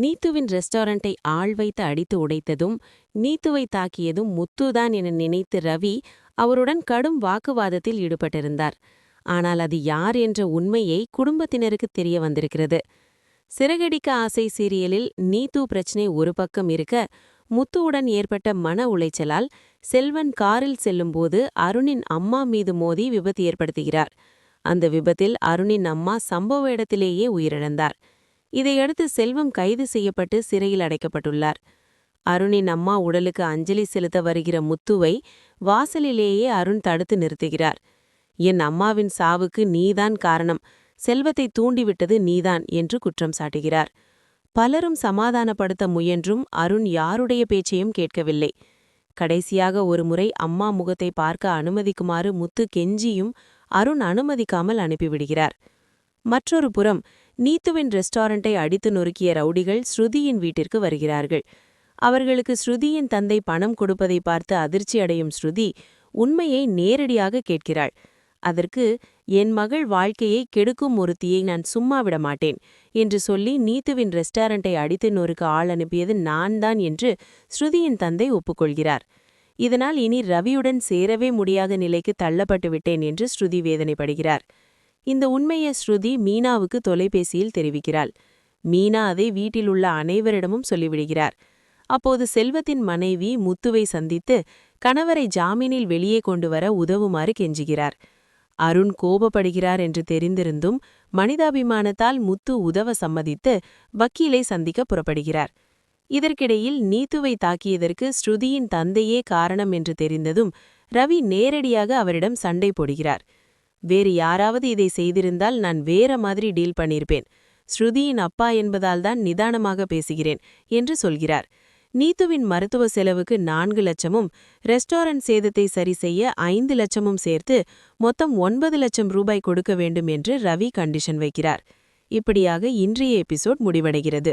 நீத்துவின் ரெஸ்டாரண்டை ஆள் வைத்து அடித்து உடைத்ததும் நீத்துவை தாக்கியதும் முத்துதான் என நினைத்து ரவி அவருடன் கடும் வாக்குவாதத்தில் ஈடுபட்டிருந்தார். ஆனால் அது யார் என்ற உண்மையை குடும்பத்தினருக்கு தெரிய வந்திருக்கிறது. சிறகடிக்க ஆசை சீரியலில் நீத்து பிரச்சினை ஒரு பக்கம் இருக்க முத்துவுடன் ஏற்பட்ட மன உளைச்சலால் செல்வன் காரில் செல்லும்போது அருணின் அம்மா மீது மோதி விபத்து ஏற்படுத்துகிறார். அந்த விபத்தில் அருணின் அம்மா சம்பவ இடத்திலேயே உயிரிழந்தார். இதையடுத்து செல்வம் கைது செய்யப்பட்டு சிறையில் அடைக்கப்பட்டுள்ளார். அருணின் அம்மா உடலுக்கு அஞ்சலி செலுத்த வருகிற முத்துவை வாசலிலேயே அருண் தடுத்து நிறுத்துகிறார். என் அம்மாவின் சாவுக்கு நீதான் காரணம். செல்வத்தை தூண்டிவிட்டது நீதான் என்று குற்றம் சாட்டுகிறார். பலரும் சமாதானப்படுத்த முயன்றும் அருண் யாருடைய பேச்சையும் கேட்கவில்லை. கடைசியாக ஒருமுறை அம்மா முகத்தை பார்க்க அனுமதிக்குமாறு முத்து கெஞ்சியும் அருண் அனுமதிக்காமல் அனுப்பிவிடுகிறார். மற்றொரு புறம் நீத்துவின் ரெஸ்டாரண்டை அடித்து நொறுக்கிய ரவுடிகள் ஸ்ருதியின் வீட்டிற்கு வருகிறார்கள். அவர்களுக்கு ஸ்ருதியின் தந்தை பணம் கொடுப்பதை பார்த்து அதிர்ச்சி அடையும் ஸ்ருதி உண்மையை நேரடியாக கேட்கிறாள். அதற்கு என் மகள் வாழ்க்கையை கெடுக்கும் ஒருத்தியை நான் சும்மா விட மாட்டேன் என்று சொல்லி நீத்துவின் ரெஸ்டாரண்டை அடித்து நொறுக்க ஆள் அனுப்பியது நான் தான் என்று ஸ்ருதியின் தந்தை ஒப்புக்கொள்கிறார். இதனால் இனி ரவியுடன் சேரவே முடியாத நிலைக்கு தள்ளப்பட்டு விட்டேன் என்று ஸ்ருதி வேதனைப்படுகிறார். இந்த உண்மையை ஸ்ருதி மீனாவுக்கு தொலைபேசியில் தெரிவிக்கிறாள். மீனா அதை வீட்டிலுள்ள அனைவரிடமும் சொல்லிவிடுகிறார். அப்போது செல்வத்தின் மனைவி முத்துவை சந்தித்து கணவரை ஜாமீனில் வெளியே கொண்டு வர உதவுமாறு கெஞ்சுகிறார். அருண் கோபப்படுகிறார் என்று தெரிந்திருந்தும் மனிதாபிமானத்தால் முத்து உதவ சம்மதித்து வக்கீலை சந்திக்க புறப்படுகிறார். இதற்கிடையில் நீத்துவை தாக்கியதற்கு ஸ்ருதியின் தந்தையே காரணம் என்று தெரிந்ததும் ரவி நேரடியாக அவரிடம் சண்டை போடுகிறார். வேறு யாராவது இதை செய்திருந்தால் நான் வேற மாதிரி டீல் பண்ணியிருப்பேன் ஸ்ருதியின் அப்பா என்பதால்தான் நிதானமாக பேசுகிறேன் என்று சொல்கிறார். நீத்துவின் மருத்துவ செலவுக்கு நான்கு லட்சமும் ரெஸ்டாரண்ட் சேதத்தை சரி செய்ய ஐந்து லட்சமும் சேர்த்து மொத்தம் ஒன்பது லட்சம் ரூபாய் கொடுக்க வேண்டும் என்று ரவி கண்டிஷன் வைக்கிறார். இப்படியாக இன்றைய எபிசோட் முடிவடைகிறது.